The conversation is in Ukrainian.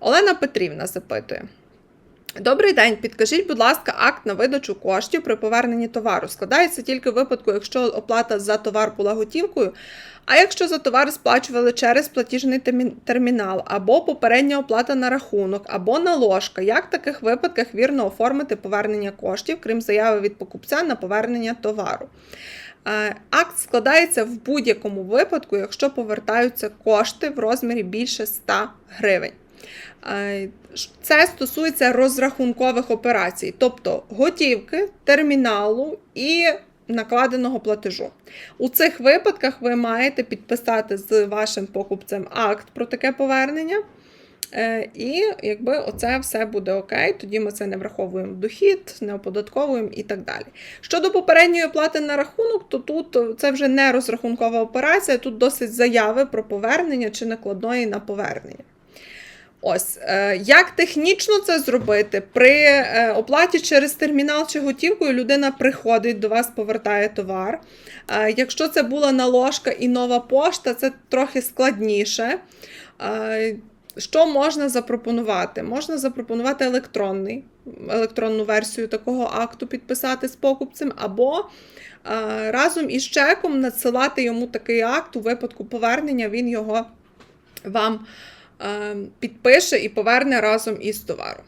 Олена Петрівна запитує. Добрий день, підкажіть, будь ласка, акт на видачу коштів при поверненні товару складається тільки в випадку, якщо оплата за товар була готівкою, а якщо за товар сплачували через платіжний термінал, або попередня оплата на рахунок, або наложка. Як в таких випадках вірно оформити повернення коштів, крім заяви від покупця на повернення товару? Е, Акт складається в будь-якому випадку, якщо повертаються кошти в розмірі більше 100 гривень. Це стосується розрахункових операцій, тобто готівки, терміналу і накладеного платежу. У цих випадках ви маєте підписати з вашим покупцем акт про таке повернення. Е, І якби оце все буде окей, тоді ми це не враховуємо в дохід, не оподатковуємо і так далі. Щодо попередньої оплати на рахунок, то тут е, це вже не розрахункова операція, тут досить заяви про повернення чи накладної на повернення. Ось, е, як технічно це зробити? При е, оплаті через термінал чи готівкою людина приходить до вас, повертає товар. Е, якщо це була наложка і нова пошта, це трохи складніше. Що можна запропонувати? Можна запропонувати електронний, електронну версію такого акту підписати з покупцем, або разом із чеком надсилати йому такий акт у випадку повернення, він його вам підпише і поверне разом із товаром.